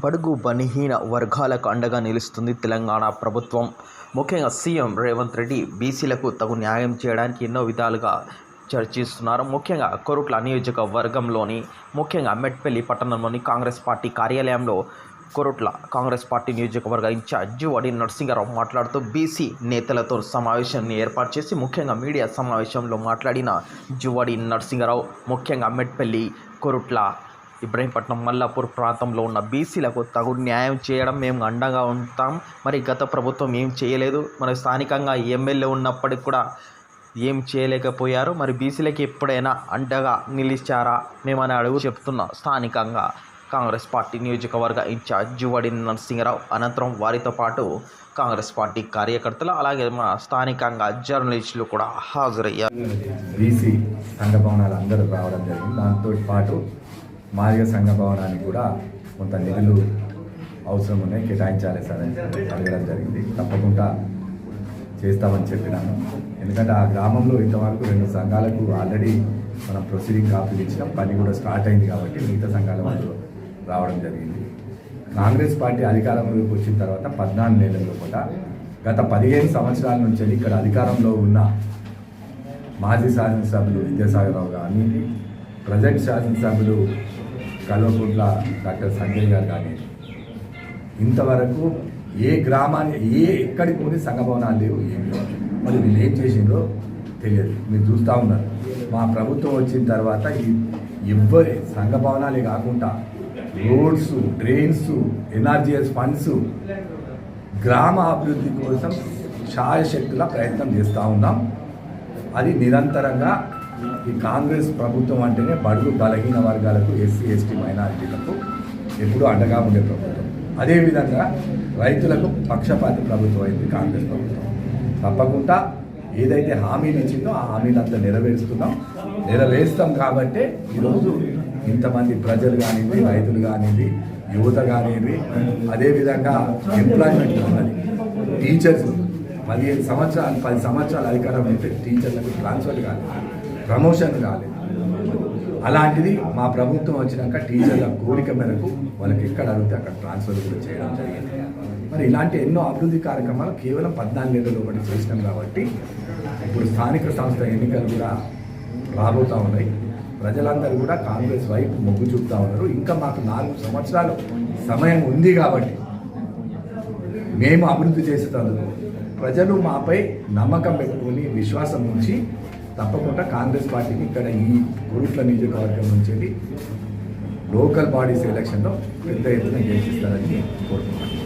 బడుగు బలహీన వర్గాలకు అండగా నిలుస్తుంది తెలంగాణ ప్రభుత్వం. ముఖ్యంగా సీఎం రేవంత్ రెడ్డి బీసీలకు తగు న్యాయం చేయడానికి ఎన్నో విధాలుగా చర్చిస్తున్నారు. ముఖ్యంగా కొరుట్ల నియోజకవర్గంలోని ముఖ్యంగా మెట్పల్లి పట్టణంలోని కాంగ్రెస్ పార్టీ కార్యాలయంలో కొరుట్ల కాంగ్రెస్ పార్టీ నియోజకవర్గ ఇన్ఛార్జి జువడి నరసింహారావు మాట్లాడుతూ బీసీ నేతలతో సమావేశాన్ని ఏర్పాటు చేసి ముఖ్యంగా మీడియా సమావేశంలో మాట్లాడిన జువడి నరసింహారావు ముఖ్యంగా మెట్పల్లి కొరుట్ల ఇబ్రహీంపట్నం మల్లాపూర్ ప్రాంతంలో ఉన్న బీసీలకు తగు న్యాయం చేయడం మేము అండగా ఉంటాం. మరి గత ప్రభుత్వం ఏం చేయలేదు? మరి స్థానికంగా ఎమ్మెల్యే ఉన్నప్పటికి కూడా ఏం చేయలేకపోయారు? మరి బీసీలకు ఎప్పుడైనా అండగా నిలిచారా? మేమని అడుగు చెప్తున్నా స్థానికంగా కాంగ్రెస్ పార్టీ నియోజకవర్గ ఇన్ఛార్జ్ జువడి నరసింహరావు అనంతరం వారితో పాటు కాంగ్రెస్ పార్టీ కార్యకర్తలు అలాగే మన స్థానికంగా జర్నలిస్టులు కూడా హాజరయ్యారు. బీసీ సంఘ భవనాలు అందరూ రావడం జరిగింది. దాంతో పాటు మాదిగ సంఘ భవనానికి కూడా కొంత నిధులు అవసరం ఉన్నాయి కేటాయించాలి సార్ అని అడగడం జరిగింది. తప్పకుండా చేస్తామని చెప్పినాను. ఎందుకంటే ఆ గ్రామంలో ఇంతవరకు రెండు సంఘాలకు ఆల్రెడీ మనం ప్రొసీడింగ్ కాపీలు ఇచ్చినాం పని కూడా స్టార్ట్ అయింది కాబట్టి మిగతా సంఘాల వాళ్ళు రావడం జరిగింది. కాంగ్రెస్ పార్టీ అధికారంలోకి వచ్చిన తర్వాత పద్నాలుగు నెలల్లో కూడా గత పదిహేను సంవత్సరాల నుంచి ఇక్కడ అధికారంలో ఉన్న మాజీ శాసనసభ్యులు విద్యాసాగరరావు కానీ ప్రజెంట్ శాసనసభ్యులు కల్వకుంట్ల డాక్టర్ సంజయ్ గారు కానీ ఇంతవరకు ఏ గ్రామాన్ని ఏ ఎక్కడికి పోనీ సంఘభవనాలు లేవు ఏం లేవు. మరి వీళ్ళు ఏం చేసిండ్రో తెలియదు. మీరు చూస్తూ ఉన్నారు. మా ప్రభుత్వం వచ్చిన తర్వాత ఈ ఎవ్వరి సంఘ భవనాలే కాకుండా రోడ్స్ డ్రైన్స్ ఎన్ఆర్జీఎస్ ఫండ్స్ గ్రామ అభివృద్ధి కోసం ఛాయశక్తుల ప్రయత్నం చేస్తూ ఉన్నాం. అది నిరంతరంగా ఈ కాంగ్రెస్ ప్రభుత్వం అంటేనే బడుగు బలహీన వర్గాలకు ఎస్సీ ఎస్టీ మైనారిటీలకు ఎప్పుడూ అండగా ఉండే ప్రభుత్వం. అదేవిధంగా రైతులకు పక్షపాతి ప్రభుత్వం అయింది కాంగ్రెస్ ప్రభుత్వం. తప్పకుండా ఏదైతే హామీలు ఇచ్చిందో ఆ హామీలంతా నెరవేరుస్తున్నాం. నెరవేరుస్తాం కాబట్టి ఈరోజు ఇంతమంది ప్రజలు కానివ్వండి రైతులు కానివ్వండి యువత కానివ్వండి అదేవిధంగా ఎంప్లాయ్మెంట్ ఉన్నది. టీచర్స్ పదిహేను సంవత్సరాలు పది సంవత్సరాల అధికారం అయితే టీచర్లకు ట్రాన్స్ఫర్ కానీ ప్రమోషన్ కాలేదు. అలాంటిది మా ప్రభుత్వం వచ్చినాక టీచర్ల కోరిక మేరకు వాళ్ళకి ఎక్కడ అడిగితే అక్కడ ట్రాన్స్ఫర్ కూడా చేయడం జరిగింది. మరి ఇలాంటి ఎన్నో అభివృద్ధి కార్యక్రమాలు కేవలం పద్నాలుగు నెలలు ఒకటి చేసినాం కాబట్టి ఇప్పుడు స్థానిక సంస్థ ఎన్నికలు కూడా రాబోతూ ఉన్నాయి. ప్రజలందరూ కూడా కాంగ్రెస్ వైపు మొగ్గు చూపుతా ఉన్నారు. ఇంకా మాకు నాలుగు సంవత్సరాలు సమయం ఉంది కాబట్టి మేము అభివృద్ధి చేసేటందుకు ప్రజలు మాపై నమ్మకం పెట్టుకుని విశ్వాసం ఉంచి తప్పకుండా కాంగ్రెస్ పార్టీని ఇక్కడ ఈ గురుట్ల నియోజకవర్గం నుంచి లోకల్ బాడీస్ ఎలక్షన్లో పెద్ద ఎత్తున గెలిచిస్తారని కోరుకుంటున్నాను.